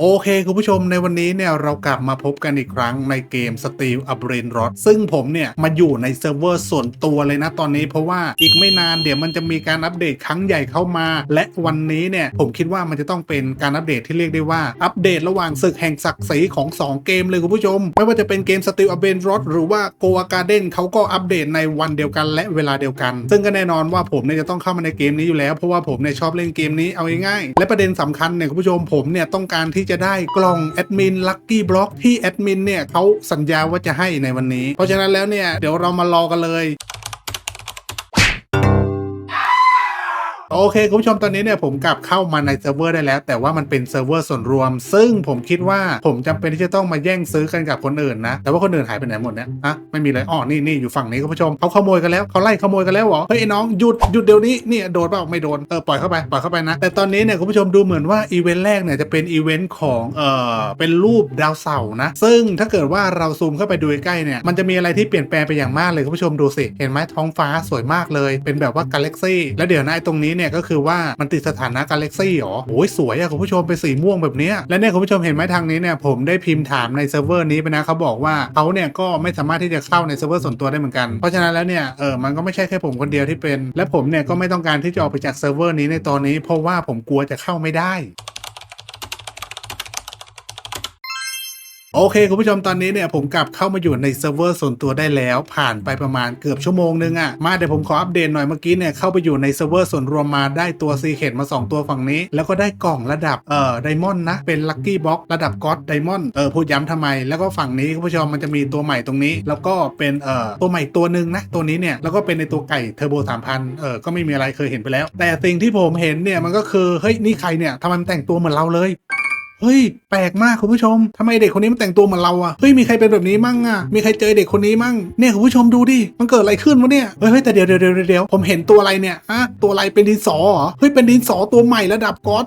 โอเค คุณผู้ชมในวันนี้เนี่ยเรากลับมาพบกันอีกครั้งในเกม Steel a b r a i n Rot ซึ่งผมเนี่ย มาอยู่ในเซิร์ฟเวอร์ส่วนตัวเลยนะตอนนี้เพราะว่าอีกไม่นานเดี๋ยวมันจะมีการอัปเดตครั้งใหญ่เข้ามา และวันนี้เนี่ย ผมคิดว่ามันจะต้องเป็นการอัปเดตที่เรียกได้ว่าอัปเดตระหว่างศึกแห่งศักดิ์ศรีของ 2 เกมเลยคุณผู้ชม ไม่ว่าจะเป็นเกม Steel a b r a i n Rot หรือว่า Goa Garden เขาก็อัปเดตในวันเดียวกันและเวลาเดียวกัน ซึ่งก็แน่นอนว่าผมเนี่ยจะต้องเข้ามาในเกมนี้อยู่แล้วเพราะว่าผมเนี่ยชอบเล่นเกมนี้เอาง่ายๆและประเด็นสำคัญเนี่ยคุณผู้ชมผมเนี่ยต้องการที่จะได้กล่องแอดมินลัคกี้บล็อกที่แอดมินเนี่ยเขาสัญญาว่าจะให้ในวันนี้ เพราะฉะนั้นแล้วเนี่ยเดี๋ยวเรามารอกันเลย โอเคคุณผู้ชมตอนนี้เนี่ยผมกลับเข้ามาในเซิร์ฟเวอร์ได้แล้ว แต่ว่ามันเป็นเซิร์ฟเวอร์ส่วนรวม ซึ่งผมคิดว่าผมจำเป็นที่จะต้องมาแย่งซื้อกันกับคนอื่นนะ แต่ว่าคนอื่นหายไปไหนหมดเนี่ยอะไม่มีเลยอ๋อนี่นี่อยู่ฝั่งนี้คุณผู้ชมเขาขโมยกันแล้วเขาไล่ขโมยกันแล้วเหรอเฮ้ยไอ้น้องหยุดหยุดเดี๋ยวนี้เนี่ยโดนเปล่าไม่โดนเออปล่อยเข้าไปปล่อยเข้าไปนะแต่ตอนนี้เนี่ยคุณผู้ชมดูเหมือนว่าอีเวนต์แรกเนี่ยจะเป็นอีเวนต์ของเออเป็นรูปดาวเสาร์นะ ซึ่งถ้าเกิดว่าเราซูมเข้าไปดูใกล้เนี่ยมันจะมีอะไรที่เปลี่ยนแปลงไปอย่างมากเลยคุณผู้ชมดูสิเห็นไหมท้องฟ้าสวยมากเลย เป็นแบบว่ากาแล็กซี่แล้วเดี๋ยวนะไอ้ตรงนี้เนี่ยก็คือว่ามันติดสถานะกาแล็กซี่หรอโอ้ยสวยอะคุณผู้ชมเป็นสีม่วงแบบนี้และเนี่ยคุณผู้ชมเห็นไหมทางนี้เนี่ยผมได้พิมพ์ถามในเซิร์ฟเวอร์นี้ไปนะเขาบอกว่าเขาเนี่ยก็ไม่สามารถที่จะเข้าในเซิร์ฟเวอร์ส่วนตัวได้เหมือนกันเพราะฉะนั้นแล้วเนี่ยเออมันก็ไม่ใช่แค่ผมคนเดียวที่เป็น และผมเนี่ยก็ไม่ต้องการที่จะออกไปจากเซิร์ฟเวอร์นี้ในตอนนี้ เพราะว่าผมกลัวจะเข้าไม่ได้ โอเคคุณผู้ชมตอนนี้เนี่ยผมกลับเข้ามาอยู่ในเซิร์ฟเวอร์ส่วนตัวได้แล้ว ผ่านไปประมาณเกือบชั่วโมงนึงอะ่ะมาเดี๋ยวผมขออัปเดตหน่อยเมื่อกี้เนี่ยเข้าไปอยู่ในเซิร์ฟเวอร์ส่วนรวมมาได้ตัวซีเคดมา 2 ตัวฝั่งนี้ แล้วก็ได้กล่องระดับเอ่อไดมอนด์นะ เป็นลัคกี้บ็อกระดับก็อดไดมอนด์เออพูดย้ำทำไม แล้วก็ฝั่งนี้คุณผู้ชมมันจะมีตัวใหม่ตรงนี้ แล้วก็เป็นเอ่อตัวใหม่ตัวหนึ่งนะตัวนี้เนี่ยแล้วก็เป็นในตัวไก่เทอร์โบสามพันเออก็ไม่มีอะไรเคยเห็นไปแล้ว แต่สิ่งที่ผมเห็นเนี่ยมันก็คือเฮ้ยนี่ใครเนี่ยทำไมแต่งตัวเหมือนเราเลย เฮ้ยแปลกมากคุณผู้ชมทำไมเด็กคนนี้มันแต่งตัวเหมือนเราอะเฮ้ยมีใครเป็นแบบนี้มั่งอะมีใครเจอเด็กคนนี้มั่งเนี่ยคุณผู้ชมดูดิมันเกิดอะไรขึ้นวะเนี่ยเฮ้ยแต่เดี๋ยวเดี๋ยวเดี๋ยวเดี๋ยวผมเห็นตัวอะไรเนี่ยอะตัวอะไรเป็นดินสอเหรอเฮ้ยเป็นดินสอตัวใหม่ระดับก๊อต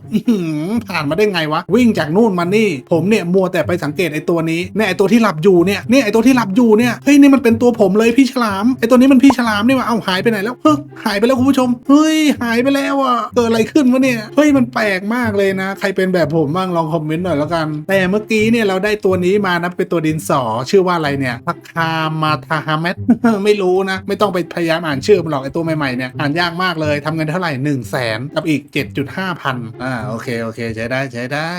ผ่านมาได้ไงวะวิ่งจากนู่นมานี่ ผมเนี่ยมัวแต่ไปสังเกตไอ้ตัวนี้เนี่ยไอ้ตัวที่หลับอยู่เนี่ยเนี่ยไอ้ตัวที่หลับอยู่เนี่ยเฮ้ยนี่มันเป็นตัวผมเลยพี่ฉลามไอ้ตัวนี้มันพี่ฉลามนี่วะเอ้าหายไปไหนแล้วเฮ้ยหายไปแล้วคุณผู้ชมเฮ้ยหายไปแล้วอะเกิดอะไรขึ้นวะเนี่ยเฮ้ยมันแปลกมากเลยนะ ใครเป็นแบบผมบ้างลองคอมเมนต์หน่อยแล้วกัน แต่เมื่อกี้เนี่ยเราได้ตัวนี้มานะเป็นตัวดินสอชื่อว่าอะไรเนี่ยพักคามาทาฮาเมตไม่รู้นะ ไม่ต้องไปพยายามอ่านชื่อมันหรอกไอตัวใหม่ๆเนี่ยอ่านยากมากเลยทำเงินเท่าไหร่1นึ่งแสนกับอีก 7.5 พันอ่าโอเคโอเคใช้ได้ใช้ได้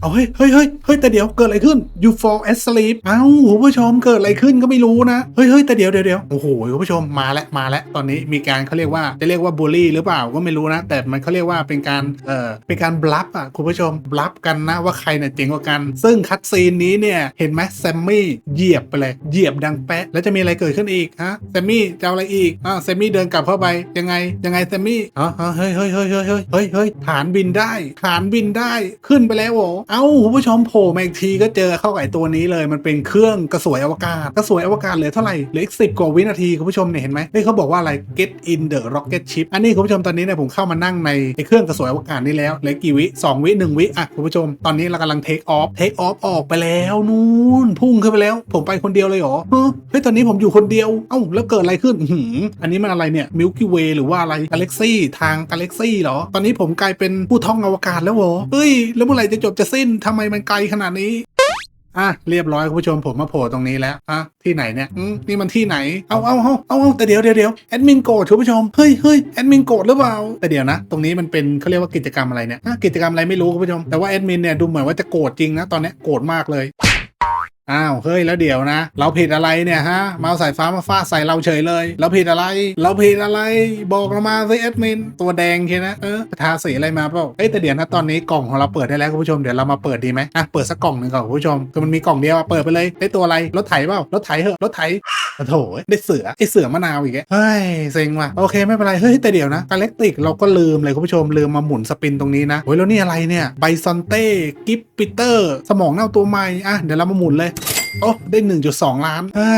เอาเฮ้ยเฮ้ยเฮ้ยเฮ้ยแต่เดี๋ยวเกิดอะไรขึ้น you fall asleep เอ้าคุณผู้ชมเกิดอะไรขึ้นก็ไม่รู้นะ เฮ้ยเฮ้ยแต่เดี๋ยวเดี๋ยวเดี๋ยวโอ้โหคุณผู้ชมมาแล้วมาแล้วตอนนี้มีการเขาเรียกว่าจะเรียกว่าบูลลี่หรือเปล่าก็ไม่รู้นะ แต่มันเขาเรียกว่าเป็นการเอ่อเป็นการบลัฟอะคุณผู้ชมบลัฟกันนะว่าใครเนี่ยเจ๋งกว่ากัน ซึ่งคัดซีนนี้เนี่ยเห็นไหมแซมมี่เหยียบไปเลยเหยียบดังแป๊ะแล้วจะมีอะไรเกิดขึ้นอีกฮะแซมมี่จะอะไรอีกอ่าแซมมี่เดินกลับเข้าไปยังไงยังไงแซมมี่อ๋อเฮ้ยเฮ้ยเฮ้ยเฮ้ยเฮ้ยเฮ้ยเฮ้ยฐานบินได้ ฐานบินได้ขึ้นไปแล้วโหเอ้าคุณผู้ชมโผล่มาอีกทีก็เจอเข้าไอ้ตัวนี้เลยมันเป็นเครื่องกระสวยอวกาศกระสวยอวกาศเหลือเท่าไหร่เหลืออีกสิบกว่าวินาทีคุณผู้ชมเนี่ยเห็นไหมเฮ้ยเขาบอกว่าอะไร get in the rocket ship อันนี้คุณผู้ชมตอนนี้เนี่ยผมเข้ามานั่งในไอ้เครื่องกระสวยอวกาศนี้แล้วเหลือกี่วิสองวิหนึ่งวิอะคุณผู้ชมตอนนี้เรากำลัง take off take off ออกไปแล้วนู่นพุ่งขึ้นไปแล้ว ผมไปคนเดียวเลยเหรอเฮ้ยตอนนี้ผมอยู่คนเดียวเอ้าแล้วเกิดอะไรขึ้นอืมอันนี้มันอะไรเนี่ย Milky Way หรือว่าอะไรกาแล็กซี่ทางกาแล็กซี่เหรอตอนนี้ผมกลายเป็นผู้ท่องอวกาศแล้วเหรอเฮ้ยแล้วเมื่อไหร่จะจบจะสินทำไมมันไกลขนาดนี้อะเรียบร้อยคุณผู้ชมผมมาโผล่ตรงนี้แล้วอะที่ไหนเนี่ยนี่มันที่ไหนเอาเอาเอาเอาเอาแต่เดี๋ยวเดี๋ยวเดี๋ยวแอดมินโกรธคุณผู้ชมเฮ้ยเฮ้ยแอดมินโกรธหรือเปล่าแต่เดี๋ยวนะ ตรงนี้มันเป็นเขาเรียกว่ากิจกรรมอะไรเนี่ยกิจกรรมอะไรไม่รู้คุณผู้ชมแต่ว่าแอดมินเนี่ยดูเหมือนว่าจะโกรธจริงนะตอนนี้โกรธมากเลย อ้าวเฮ้ยแล้วเดี๋ยวนะ เราผิดอะไรเนี่ยฮะมาเอาสายฟ้ามาฟาดใส่เราเฉยเลยเราผิดอะไร เราผิดอะไร บอกเรามาสิแอดมินตัวแดงใช่นะเออทาสีอะไรมาเปล่าเอ้ยแต่เดี๋ยวนะตอนนี้กล่องของเราเปิดได้แล้วคุณผู้ชมเดี๋ยวเรามาเปิดดีไหมอะเปิดสักกล่องหนึ่งก่อนคุณผู้ชมคือมันมีกล่องเดียวอะเปิดไปเลยได้ตัวอะไรรถไถเปล่ารถไถเหอะรถไถโอ้โถได้เสือไอเสือมะนาวอีกแล้วเฮ้ยเซ็งว่ะโอเคไม่เป็นไรเฮ้ยแต่เดี๋ยวนะกาแล็กติกเราก็ลืมเลยคุณผู้ชมลืมมาหมุนสปินตรงนี้นะโอ้ยแล้วนี่อะไรเนี่ยไบซอนเต้กิฟปิเตอร์สมองเน่าตัวใหม่อะเดี๋ยวเรามาหมุนเลย โอ้ได้ 1.2 ล้านเฮ้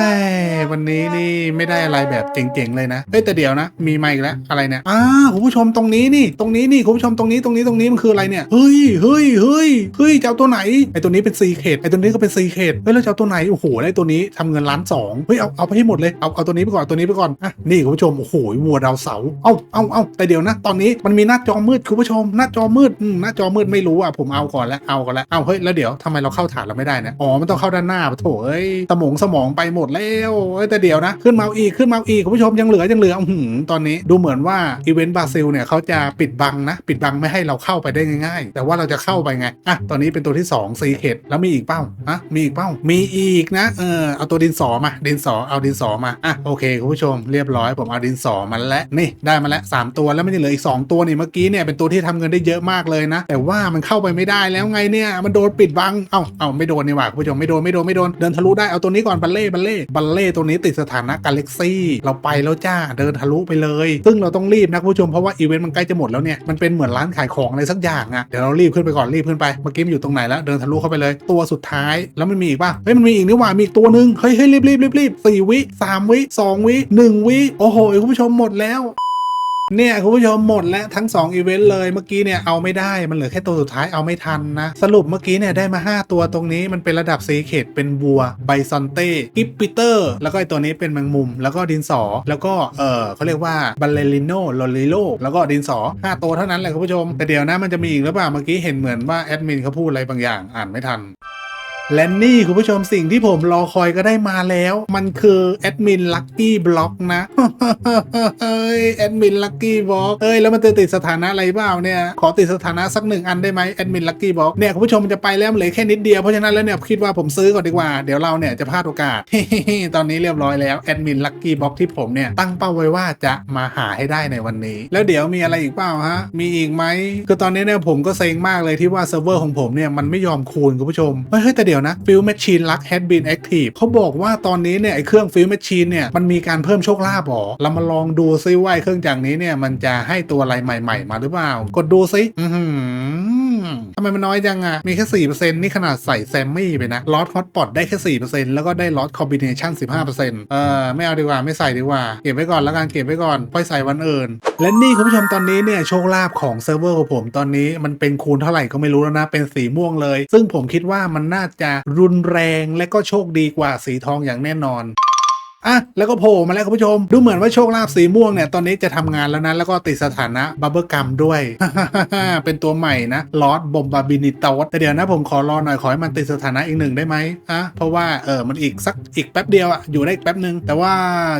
ยวันนี้นี่ไม่ได้อะไรแบบเจ๋งๆเลยนะเฮ้ยแต่เดี๋ยวนะ มีไมาอีกแล้วอะไรเนี่ยอ้าคุณผู้ชมตรงนี้นี่ ตรงนี้นี่คุณผู้ชมตรงนี้ตรงนี้ตรงนี้มันคืออะไรเนี่ยเฮ้ยเฮ้ยเฮ้ยเฮ้ยจะเอาตัวไหนไอตัวนี้เป็นซีเคดไอตัวนี้ก็เป็นซีเคดเฮ้ยแล้วจะเอาตัวไหนโอ้โหไอ้ตัวนี้ทำเงินล้านสองเฮ้ยเอาเอาไปให้หมดเลยเอาเอาตัวนี้ไปก่อนตัวนี้ไปก่อนอะนี่คุณผู้ชมโอ้โหวัวดาวเสาเอาเอาเอาแต่เดี๋ยวนะ ตอนนี้มันมีหน้าจอมืดคุณผู้ชม หน้าจอมืดอืมหน้าจอมืดไม่รู้อะผมเอาก่อนแล้วเอาก่อนแล้วเอาเฮ้ยแล้วเดี๋ยวทำไมเราเข้าฐานเราไม่ได้นะอ๋อมันต้องเข้าด้านหน้าปะโถเอ้ยสมองสมองไปหมดแล้วเอ้ยแต่เดี๋ยวนะ ขึ้นมาอีกขึ้นมาอีกคุณผู้ชมยังเหลือยังเหลืออื้อหือตอนนี้ดูเหมือนว่าอีเวนต์บราซิลเนี่ยเขาจะปิดบังนะ ปิดบังไม่ให้เราเข้าไปได้ง่ายๆ แต่ว่าเราจะเข้าไปไงอะตอนนี้เป็นตัวที่2ซีเคดแล้วมีอีกเป้าอะมีอีกเป้า มีอีกนะเออเอาตัวดินสอมา ดินสอเอาดินสอมาอะโอเคคุณผู้ชมเรียบร้อยผมเอาดินสอมาแล้วนี่ได้มาแล้วสามตัวแล้วมันจะเหลืออีก 2 ตัวนี่เมื่อกี้เนี่ยเป็นตัวที่ทำเงินได้เยอะมากเลยนะ แต่ว่ามันเข้าไปไม่ได้แล้วไงเนี่ยมันโดนปิดบังเอ้าเอ้าไม่โดนนี่หว่าคุณผู้ชมไม่โดนไม่โดนไม่โดนเดินทะลุได้เอาตัวนี้ก่อนบัลเล่บัลเล่บัลเล่ตัวนี้ติดสถานะกาแล็กซี่เราไปแล้วจ้าเดินทะลุไปเลย ซึ่งเราต้องรีบนะคุณผู้ชมเพราะว่าอีเวนต์มันใกล้จะหมดแล้วเนี่ยมันเป็นเหมือนร้านขายของอะไรสักอย่างอะเดี๋ยวเรารีบขึ้นไปก่อนรีบขึ้นไปเมื่อกี้มันอยู่ตรงไหนแล้วเดินทะลุเข้าไปเลยตัวสุดท้ายแล้วมันมีอีกป่ะเฮ้ยมันมีอีกนี่หว่ามีอีกตัวหนึ่งเฮ้ยเฮ้ยรีบรีบรีบรีบสี่วิสามวิสองวิหนึ่งวิโอ้โหคุณผู้ชมหมดแล้ว เนี่ยคุณผู้ชมหมดแล้วทั้ง2อีเวนต์เลยเมื่อกี้เนี่ยเอาไม่ได้มันเหลือแค่ตัวสุดท้ายเอาไม่ทันนะ สรุปเมื่อกี้เนี่ยได้มา 5 ตัวตรงนี้มันเป็นระดับซีเขตเป็นบัวไบซอนเต้กิปปิเตอร์แล้วก็ไอตัวนี้เป็นแมงมุม แล้วก็ดินสอ แล้วก็เออเขาเรียกว่าบัลเลริโนโลลิโลแล้วก็ดินสอ 5 ตัวเท่านั้นแหละคุณผู้ชมแต่เดี๋ยวนะมันจะมีอีกหรือเปล่าเมื่อกี้เห็นเหมือนว่าแอดมินเขาพูดอะไรบางอย่างอ่านไม่ทัน และนี่คุณผู้ชมสิ่งที่ผมรอคอยก็ได้มาแล้ว มันคือแอดมินลัคกี้บล็อกนะเฮ้ยแอดมินลัคกี้บล็อกเอ้ยแล้วมันจะติดสถานะอะไรเปล่าเนี่ย ขอติดสถานะสักหนึ่งอันได้ไหมแอดมินลัคกี้บล็อกเนี่ยคุณผู้ชมมันจะไปแล้วมันเหลือแค่นิดเดียวเพราะฉะนั้นแล้วเนี่ยคิดว่าผมซื้อก่อนดีกว่าเดี๋ยวเราเนี่ยจะพลาดโอกาสตอนนี้เรียบร้อยแล้วแอดมินลัคกี้บล็อกที่ผมเนี่ยตั้งเป้าไว้ว่าจะมาหาให้ได้ในวันนี้ แล้วเดี๋ยวมีอะไรอีกเปล่าฮะมีอีกไหมคือตอนนี้เนี่ยผมก็เซ็งมากเลยที่ว่าเซิร์ฟเวอร์ของผมเนี่ยมันไม่ยอมคูณคุณผู้ชมเฮ้ยเฮ้ยแต่เดี๋ยวนะฟิลแมชชีนลักแฮดบินแอคทีฟเขาบอกว่าตอนนี้เนี่ยไอเครื่องฟิลแมชชีนเนี่ยมันมีการเพิ่มโชคลาภหรอเรามาลองดูซิว่าเครื่องจักรนี้เนี่ยมันจะให้ตัวอะไรใหม่ ๆ มาหรือเปล่ากดดูซิอือหือทำไมมันน้อยจังอะมีแค่สี่เปอร์เซ็นต์นี่ขนาดใส่แซมมี่ไปนะลอตฮอตปอตได้แค่สี่เปอร์เซ็นต์แล้วก็ได้ลอตคอมบิเนชันสิบห้าเปอร์เซ็นต์เออไม่เอาดีกว่าไม่ใส่ดีกว่า เก็บไว้ก่อนแล้วกันเก็บไว้ก่อนค่อยใส่วันอื่น และนี่คุณผู้ชมตอนนี้เนี่ยโชคลาภของเซิร์ฟเวอร์ของผมตอนนี้มันเป็นคูณเท่าไหร่ก็ไม่รู้แล้วนะเป็นสีม่วงเลย ซึ่งผมคิดว่ามันน่าจะรุนแรงและก็โชคดีกว่าสีทองอย่างแน่นอน อะแล้วก็โผล่มาแล้วคุณผู้ชม ดูเหมือนว่าโชคลาภสีม่วงเนี่ย ตอนนี้จะทำงานแล้วนะ แล้วก็ติดสถานะบับเบิลกัมด้วย เป็นตัวใหม่นะลอสบอมบาบินิตอสแต่เดี๋ยวนะผมขอรอหน่อย ขอให้มันติดสถานะอีกหนึ่งได้ไหมอะเพราะว่าเออมันอีกสักอีกแป๊บเดียวอะอยู่ได้อีกแป๊บหนึ่งแต่ว่า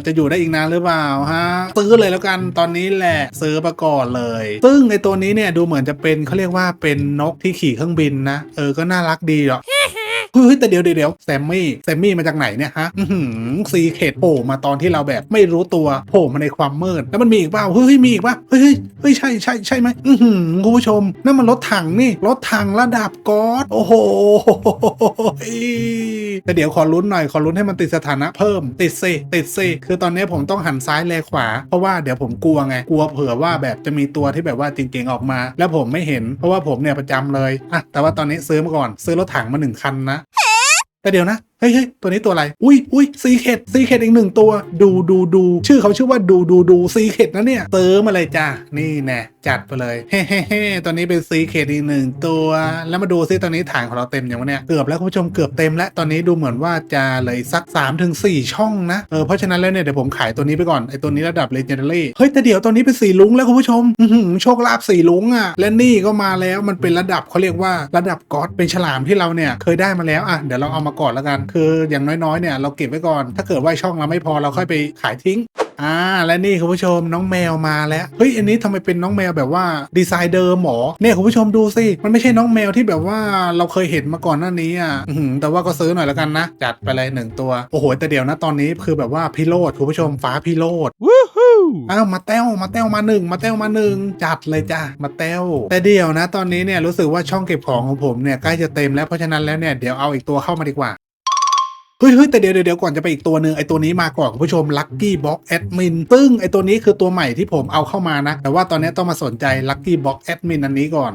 จะอยู่ได้อีกนานหรือเปล่าฮะซื้อเลยแล้วกันตอนนี้แหละซื้อประกอนเลย ซึ่งในตัวนี้เนี่ยดูเหมือนจะเป็นเขาเรียกว่าเป็นนกที่ขี่เครื่องบินนะ เออก็น่ารักดีหรอก เฮ้ยแต่เดี๋ยวเดี๋ยวแซมมี่แซมมี่มาจากไหนเนี่ยฮะซีเคดโผล่มาตอนที่เราแบบไม่รู้ตัวโผล่มาในความมืดแล้วมันมีอีกเปล่าเฮ้ยมีอีกปะเฮ้ยเฮ้ยเฮ้ยใช่ใช่ใช่ไหมอือหือคุณผู้ชมนั่นมันรถถังนี่รถถังระดับก๊อดโอ้โหแต่เดี๋ยวขอลุ้นหน่อยขอลุ้นให้มันติดสถานะเพิ่มติดซิติดซิคือตอนนี้ผมต้องหันซ้ายแลขวา เพราะว่าเดี๋ยวผมกลัวไงกลัวเผื่อว่าแบบจะมีตัวที่แบบว่าจริงๆออกมา แล้วผมไม่เห็น เพราะว่าผมเนี่ยประจำเลยอะแต่ว่าตอนนี้ซื้อมาก่อน ซื้อรถถังมาหนึ่งคันนะะ แต่เดี๋ยวนะ เฮ้ยเฮ้ยตัวนี้ตัวอะไร อุ้ยอุ้ยซีเคดซีเคดอีกหนึ่งตัว ดูดูดูชื่อเขาชื่อว่าดูดูดูซีเคดนะเนี่ยเติมมาเลยจ้านี่แน่จัดไปเลย เฮ้เฮ้เฮ้ตัวนี้เป็นซีเคดอีกหนึ่งตัว แล้วมาดูซิตอนนี้ฐานของเราเต็มอย่างวะเนี่ย เกือบแล้วคุณผู้ชมเกือบเต็มแล้ว ตอนนี้ดูเหมือนว่าจะเหลยสัก3าถึงสช่องนะ เออ เพราะฉะนั้นแล้วเนี่ยเดี๋ยวผมขายตัวนี้ไปก่อน ไอตัวนี้ระดับเลเจนดารี่ เฮ้ย แต่เดี๋ยวตัวนี้เป็นสีลุงแล้วคุณผู้ชมโชคลาภสีลุงอะ และนี่ก็มาแล้ว มันเป็นระดับเขาเรียกว่าระดับก๊อตเป็นฉลามที่เราเนี่ยเคยได้มาแล้ว อะ เดี๋ยวเราเอามากอนแล้วกันคืออย่างน้อยๆเนี่ยเราเก็บไว้ก่อน ถ้าเกิดว่าช่องเราไม่พอเราค่อยไปขายทิ้งอ่าและนี่คุณผู้ชมน้องแมวมาแล้วเฮ้ยอันนี้ทำไมเป็นน้องแมวแบบว่าดีไซน์เดิมหมอเนี่ยคุณผู้ชมดูสิมันไม่ใช่น้องแมวที่แบบว่าเราเคยเห็นมาก่อนหน้านี้อะอื้อหือแต่ว่าก็ซื้อหน่อยแล้วกันนะ จัดไปเลยหนึ่งตัว โอ้โห แต่เดี๋ยวนะตอนนี้คือแบบว่าพิโรธคุณผู้ชมฟ้าพิโรธอ้าวมาแต้วมาแต้วมาหนึ่งมาแต้วมาหนึ่งจัดเลยจ้ะมาแต้วแต่เดี๋ยวนะ ตอนนี้เนี่ยรู้สึกว่าช่องเก็บของของผมเนี่ยใกล้จะเต็มแล้วเพราะฉะนั้นแล้วเนี่ยเดี๋ยวเอาอีกตัวเข้ามาดีกว่า เฮ้ยแต่เดี๋ยวเดี๋ยวก่อนจะไปอีกตัวหนึ่งไอตัวนี้มาก่อนคุณผู้ชม Lucky Box Admin ซึ่งไอตัวนี้คือตัวใหม่ที่ผมเอาเข้ามานะ แต่ว่าตอนนี้ต้องมาสนใจ Lucky Box Admin อันนี้ก่อน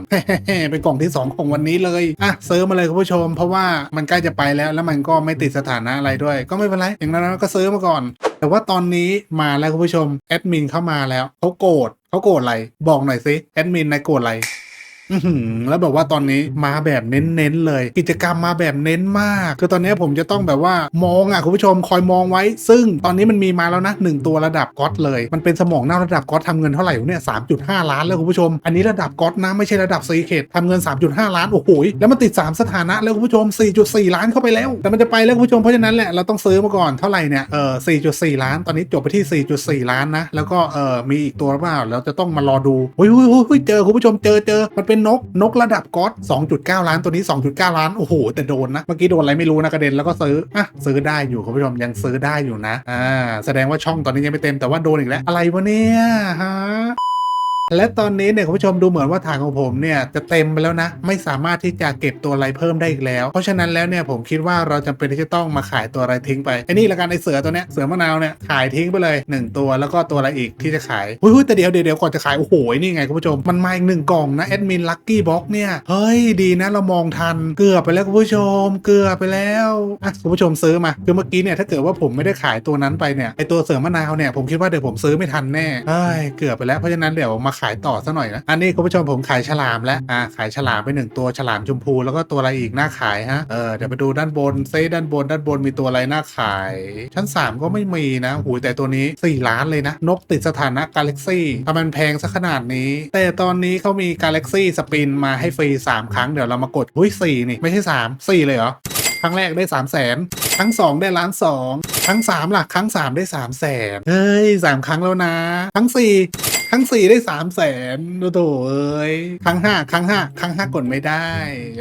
เป็นกล่องที่ 2 ของวันนี้เลยอะเซิร์ฟมาเลยคุณผู้ชม เพราะว่ามันใกล้จะไปแล้วแล้วมันก็ไม่ติดสถานะอะไรด้วย ก็ไม่เป็นไรอย่างนั้นก็เซื้อมาก่อน แต่ว่าตอนนี้มาแล้วคุณผู้ชมแอดมินเข้ามาแล้วเขาโกรธเขาโกรธอะไรบอกหน่อยสิแอดมินนายโกรธอะไร แล้วแบบว่าตอนนี้มาแบบเน้นๆเลย กิจกรรมมาแบบเน้นมาก คือตอนนี้ผมจะต้องแบบว่ามองอะคุณผู้ชมคอยมองไว้ ซึ่งตอนนี้มันมีมาแล้วนะหนึ่งตัวระดับก๊อตเลย มันเป็นสมองหน้าระดับก๊อตทำเงินเท่าไหร่เนี่ย3.5ล้านแล้วคุณผู้ชม อันนี้ระดับก๊อตนะไม่ใช่ระดับซีเคททำเงิน 3.5 ล้านโอ้โหแล้วมันติด 3 สถานะแล้วคุณผู้ชม 4.4 ล้านเข้าไปแล้ว แต่มันจะไปแล้วคุณผู้ชมเพราะฉะนั้นแหละเราต้องซื้อมาก่อนเท่าไหร่เนี่ยเออ4.4 ล้าน ตอนนี้จบไปที่ 4.4 ล้านนะแล้วก็เออมีอีกตัวหรือเปล่าแล้วจะต้องมารอดูเฮ้ยเฮ้ยเฮ้ยเจอคุณผู้ชมเจอเจอมันเป็นนกนกระดับก๊อต2.9 ล้านตัวนี้ 2.9 ล้าน โอ้โห แต่โดนนะ เมื่อกี้โดนอะไรไม่รู้นะกระเด็นแล้วก็ซื้ออะซื้อได้อยู่คุณผู้ชมยังซื้อได้อยู่นะอ่าแสดงว่าช่องตอนนี้ยังไม่เต็มแต่ว่าโดนอีกแล้วอะไรวะเนี่ยฮะ และตอนนี้เนี่ยคุณผู้ชมดูเหมือนว่าฐานของผมเนี่ยจะเต็มไปแล้วนะ ไม่สามารถที่จะเก็บตัวอะไรเพิ่มได้อีกแล้ว เพราะฉะนั้นแล้วเนี่ยผมคิดว่าเราจำเป็นที่จะต้องมาขายตัวอะไรทิ้งไปไอ้นี่ละกันไอเสือตัวเนี้ยเสือมะนาวเนี่ยขายทิ้งไปเลย 1 ตัวแล้วก็ตัวอะไรอีกที่จะขายหุ้ยแต่เดี๋ยวเดี๋ยวก่อนจะขายโอ้โหนี่ไงคุณผู้ชมมันมาอีกหนึ่งกล่องนะแอดมินลัคกี้บ็อกเนี่ยเฮ้ยดีนะเรามองทันเกือบไปแล้วคุณผู้ชมเกือบไปแล้วอะคุณผู้ชมซื้อมาคือเมื่อกี้เนี่ยถ้าเกิดว่าผมไม่ได้ขายตัวนั้นไปเนี่ยไอตัวเสือมะนาวเนี่ยผมคิดว่าเดี๋ยวผมซื้อไม่ทันแน่เฮ้ยเกือบไปแล้วเพราะฉะนั้นเดี๋ยวมาขายต่อซะหน่อยนะ อันนี้คุณผู้ชมผมขายฉลามแล้วอ่าขายฉลามไปหนึ่งตัวฉลามชมพูแล้วก็ตัวอะไรอีกน่าขายฮะเออเดี๋ยวไปดูด้านบนเซด้านบนด้านบนมีตัวอะไรน่าขาย ชั้น 3 ก็ไม่มีนะหูยแต่ตัวนี้ 4 ล้านเลยนะ นกติดสถานะกาแล็กซี่ทำไมมันแพงซะขนาดนี้ แต่ตอนนี้เขามีกาแล็กซี่สปินมาให้ฟรี 3 ครั้งเดี๋ยวเรามากดหุ้ย4นี่ไม่ใช่ 3 4 เลยเหรอครั้งแรกได้ 3 0 0แสนครั้ง 2 ได้ล้านสองครั้ง3ล่ะครั้ง 3 ได้ 3 0 0แสนเฮ้ย 3 ครั้งแล้วนะ ครั้ง 4 ครั้ง4ได้3 0 0แสนดูโถเอ้ยครั้ง5ครั้ง5ครั้ง5กดไม่ได้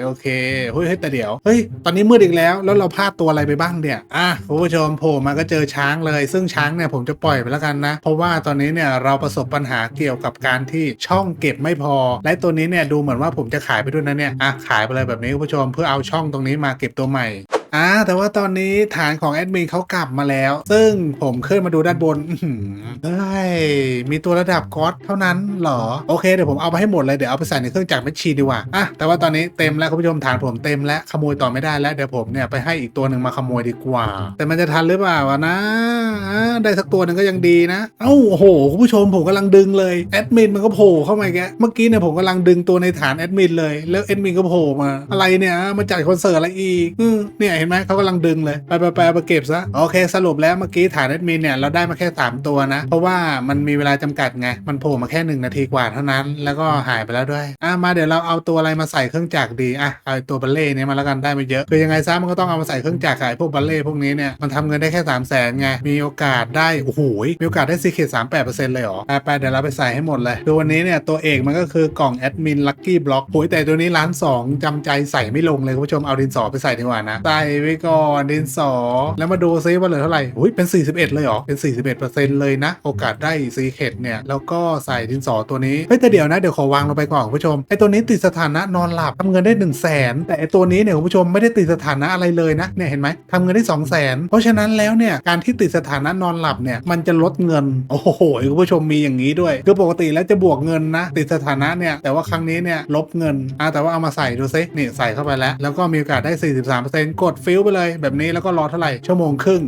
โอเคเฮ้ยแต่เดี๋ยวเฮ้ยตอนนี้มืดอีกแล้วแล้วเราพลาดตัวอะไรไปบ้างเนี่ยอะคุณผู้ชมโผล่มาก็เจอช้างเลย ซึ่งช้างเนี่ยผมจะปล่อยไปแล้วกันนะ เพราะว่าตอนนี้เนี่ยเราประสบปัญหาเกี่ยวกับการที่ช่องเก็บไม่พอ และตัวนี้เนี่ยดูเหมือนว่าผมจะขายไปด้วยนะเนี่ยอะขายไปเลยแบบนี้คุณผู้ชมเพื่อเอาช่องตรงนี้มาเก็บตัวใหม่ อ่าแต่ว่าตอนนี้ฐานของแอดมินเขากลับมาแล้ว ซึ่งผมขึ้นมาดูด้านบนอื้อหือเอ้ยมีตัวระดับก๊อตเท่านั้นเหรอ โอเคเดี๋ยวผมเอาไปให้หมดเลยเดี๋ยวเอาไปใส่ในเครื่องจักรแมชชีนดีกว่าอะแต่ว่าตอนนี้เต็มแล้วคุณผู้ชมฐานผมเต็มแล้วขโมยต่อไม่ได้แล้วเดี๋ยวผมเนี่ยไปให้อีกตัวหนึ่งมาขโมยดีกว่า แต่มันจะทันหรือเปล่าวะนะอ่าได้สักตัวหนึ่งก็ยังดีนะ เอ้าโอ้โหคุณผู้ชมผมกำลังดึงเลยแอดมินมันก็โผล่เข้ามาแกเมื่อกี้เนี่ยผมกำลังดึงตัวในฐานแอดมินเลยแล้วแอดมินก็โผล่มาอะไรเนี่ยมาจัดคอนเสิร์ตอะไรอีกอืมเนี่ยเห็นไหมเขากำลังดึงเลย ไปไปไปเอาไปเก็บซะ โอเค สรุปแล้วเมื่อกี้ฐานแอดมินเนี่ย เราได้มาแค่ 3 ตัวนะ เพราะว่ามันมีเวลาจำกัดไง มันโผล่มาแค่ 1 นาทีกว่าเท่านั้น แล้วก็หายไปแล้วด้วย อะ มาเดี๋ยวเราเอาตัวอะไรมาใส่เครื่องจักรดี อะ เอาตัวบัลเล่เนี่ยมาแล้วกันได้ไม่เยอะ คือยังไงซะมันก็ต้องเอามาใส่เครื่องจักรขายพวกบัลเล่พวกนี้เนี่ย มันทำเงินได้แค่3 0 0แสนไง มีโอกาสได้ โอ้โห มีโอกาสได้ซีเคทสามแปดเปอร์เซ็นต์เลยเหรอไปไปเดี๋ยวเราไปใส่ให้หมดเลยดูวันนี้เนี่ยตัวเอกมันก็คือกล่องแอดมินลัคกี้บล็อกโอ้ยแต่ตัวนี้ล้านสองจำใจใส่ไม่ลงเลยคุณผู้ชมเอาดินสอไปใส่ดีกว่านะใไว้ก่อนดินสอ แล้วมาดูซิว่าเหลือเท่าไหร่อุ้ยเป็น 41 เลยเหรอ เป็น 41%เลยนะ โอกาสได้ซีเคทเนี่ย แล้วก็ใส่ดินสอตัวนี้ เฮ้ย แต่เดี๋ยวนะ เดี๋ยวขอวางลงไปก่อนคุณผู้ชม ไอตัวนี้ติดสถานะนอนหลับทำเงินได้ 1 0 0 0 0แสนแต่ไอตัวนี้เนี่ยคุณผู้ชมไม่ได้ติดสถานะอะไรเลยนะ เนี่ยเห็นไหมทำเงินได้ 2 0 0 0 0 0 เพราะฉะนั้นแล้วเนี่ยการที่ติดสถานะนอนหลับเนี่ยมันจะลดเงิน โอ้โหคุณผู้ชมมีอย่างนี้ด้วย คือปกติแล้วจะบวกเงินนะ ติดสถานะเนี่ยแต่ว่าครั้งนี้เนี่ยลบเงินอะแต่ว่าเอามาใส่ดูซินี่ใส่เข้าไปแล้ว แล้วก็มีโอกาสได้ 43%กดฟิลไปเลยแบบนี้แล้วก็รอเท่าไหร่ชั่วโมงครึ่ง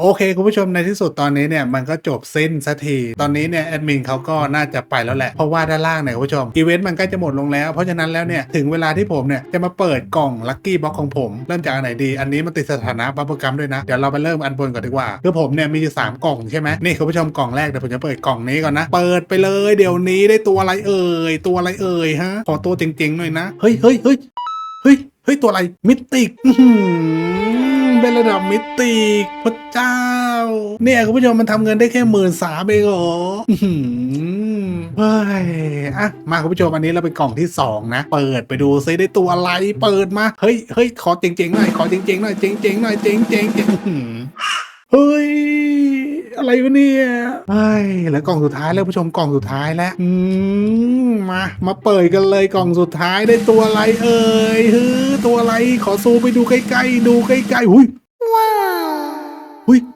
โอเค คุณผู้ชมในที่สุดตอนนี้เนี่ย มันก็จบสิ้นสักที ตอนนี้เนี่ย แอดมินเขาก็น่าจะไปแล้วแหละ เพราะว่าด้านล่างเนี่ย คุณผู้ชม อีเวนต์มันใกล้จะหมดลงแล้ว เพราะฉะนั้นแล้วเนี่ย ถึงเวลาที่ผมเนี่ย จะมาเปิดกล่องลัคกี้บ็อกของผม เริ่มจากอันไหนดี อันนี้มันติดสถานะบัฟเฟอร์กัมด้วยนะ เดี๋ยวเราไปเริ่มอันบนก่อนดีกว่า คือผมเนี่ยมีอยู่สามกล่องใช่ไหมนี่คุณผู้ชมกล่องแรกเดี๋ยวผมจะเปิดกล่องนี้ก่อนนะ เปิดไปเลยเดี๋ยวนี้ได้ตัวอะไรเอ่ยตัวอะไรเอ่ยฮะขอตัวจริงๆหน่อยนะเฮ้ยเฮ้ยเฮ้ยเฮ้ย เฮ้ย ตัวอะไร มิติกเป็นระดับมิติกพระเจ้า เนี่ยคุณผู้ชมมันทำเงินได้แค่หมื่นสามเองเหรอเฮ้ยอะมาคุณผู้ชมอันนี้เราเป็นกล่องที่สองนะ เปิดไปดูซิได้ตัวอะไร เปิดมา เฮ้ยเฮ้ยขอเจ๋งๆหน่อย ขอเจ๋งๆหน่อย เจ๋งๆหน่อย เจ๋งๆเจ๋งๆอื้อหือ เฮ้ย อะไรวะเนี่ยเฮ้ยเหลือกล่องสุดท้ายแล้วผู้ชมกล่องสุดท้ายแล้ว อืมมา มาเปิดกันเลยกล่องสุดท้ายได้ตัวอะไรเอ่ยฮือตัวอะไรขอซูมไปดูใกล้ๆดูใกล้ๆหุยว้าอุ้ยอื้อหือ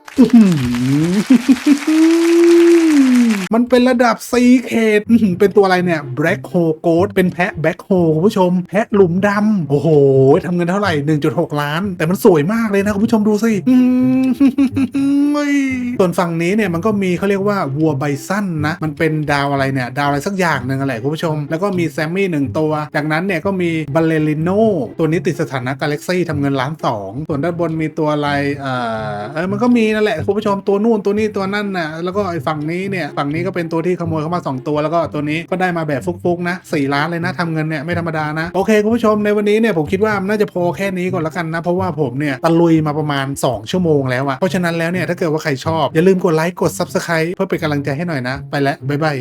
มันเป็นระดับซีเคดเป็นตัวอะไรเนี่ย Black Hole Ghost เป็นแพะ Black Hole คุณผู้ชม แพะหลุมดำโอ้โหทำเงินเท่าไหร่ 1.6 ล้าน แต่มันสวยมากเลยนะคุณผู้ชมดูสิส่วนฝั่งนี้เนี่ยมันก็มีเขาเรียกว่าวัวไบสั้นนะ มันเป็นดาวอะไรเนี่ย ดาวอะไรสักอย่างหนึ่งอะไรคุณผู้ชม แล้วก็มีแซมมี่หนึ่งตัว จากนั้นเนี่ยก็มีบัลเลริโนตัวนี้ติดสถานะกาแล็กซี่ทำเงินล้านสองส่วนด้านบนมีตัวอะไรเออเออมันก็มีนันแหละคุณผู้ชมตัวนู่นตัวนี้ตัวนั่นน่ะแล้วก็ไอ้ฝั่งนี้เนี่ยฝั่งนี้ก็เป็นตัวที่ขโมยเข้ามา 2 ตัวแล้วก็ตัวนี้ก็ได้มาแบบฟุกๆนะ4ล้านเลยนะทำเงินเนี่ยไม่ธรรมดานะโอเคคุณผู้ชมในวันนี้เนี่ยผมคิดว่านน่าจะพอแค่นี้ก่อนละกันนะเพราะว่าผมเนี่ยตะลุยมาประมาณ 2 ชั่วโมงแล้วอะเพราะฉะนั้นแล้วเนี่ยถ้าเกิดว่าใครชอบอย่าลืมกดไลค์กด Subscribe เพื่อเป็นกำลังใจให้หน่อยนะ ไปแล้วบ๊ายบาย